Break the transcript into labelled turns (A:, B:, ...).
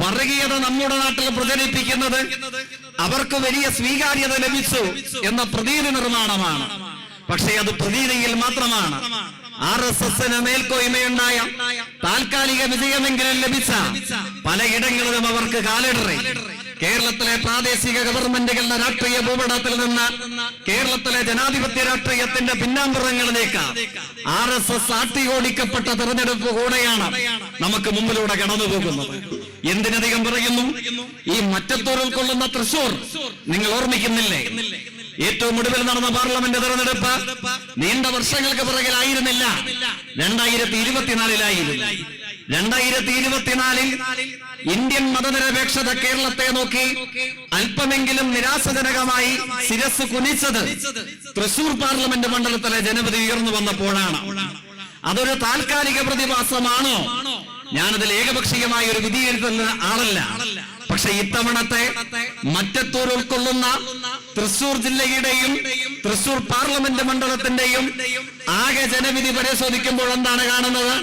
A: വർഗീയത നമ്മുടെ നാട്ടിൽ പ്രചരിപ്പിക്കുന്നത് അവർക്ക് വലിയ സ്വീകാര്യത ലഭിച്ചു എന്ന പ്രതീതി നിർമ്മാണമാണ്. പക്ഷേ അത് പ്രതീതിയിൽ മാത്രമാണ്. ആർ എസ് എസിന് മേൽക്കോയ്മയുണ്ടായ താൽക്കാലിക വിജയമെങ്കിലും ലഭിച്ച പലയിടങ്ങളിലും അവർക്ക് കാലിടറി. കേരളത്തിലെ പ്രാദേശിക ഗവൺമെന്റുകളുടെ രാഷ്ട്രീയ ഭൂപടത്തിൽ നിന്ന് കേരളത്തിലെ ജനാധിപത്യ രാഷ്ട്രീയത്തിന്റെ പിന്നാമ്പുറങ്ങളിലേക്ക് ആർ എസ് എസ് ആട്ടിയോടിക്കപ്പെട്ട തെരഞ്ഞെടുപ്പ് കൂടെയാണ് നമുക്ക് മുമ്പിലൂടെ കടന്നു പോകുന്നത്. എന്തിനധികം പറയുന്നു? ഈ മറ്റത്തൂർ ഉൾക്കൊള്ളുന്ന തൃശൂർ. നിങ്ങൾ ഓർമ്മിക്കുന്നില്ലേ? ഏറ്റവും ഒടുവിൽ നടന്ന പാർലമെന്റ് തെരഞ്ഞെടുപ്പ് നീണ്ട വർഷങ്ങൾക്ക് പിറകിലായിരുന്നില്ല രണ്ടായിരത്തി ഇരുപത്തിനാലിലായിരുന്നു രണ്ടായിരത്തി ഇരുപത്തിനാലിൽ ഇന്ത്യൻ മതനിരപേക്ഷത കേരളത്തെ നോക്കി അല്പമെങ്കിലും നിരാശജനകമായി ശിരസ് കുനിച്ചത് തൃശൂർ പാർലമെന്റ് മണ്ഡലത്തിലെ ജനപതി ഉയർന്നു വന്നപ്പോഴാണ്. അതൊരു താൽക്കാലിക പ്രതിഭാസമാണോ? ഞാനതിൽ ഏകപക്ഷീയമായ ഒരു വിധിയിരുത്തുന്ന ആളല്ല. പക്ഷെ ഇത്തവണത്തെ മറ്റത്തൂർ ഉൾക്കൊള്ളുന്ന തൃശൂർ ജില്ലയുടെയും തൃശൂർ പാർലമെന്റ് മണ്ഡലത്തിന്റെയും ആകെ ജനവിധി പരിശോധിക്കുമ്പോൾ എന്താണ് കാണുന്നത്?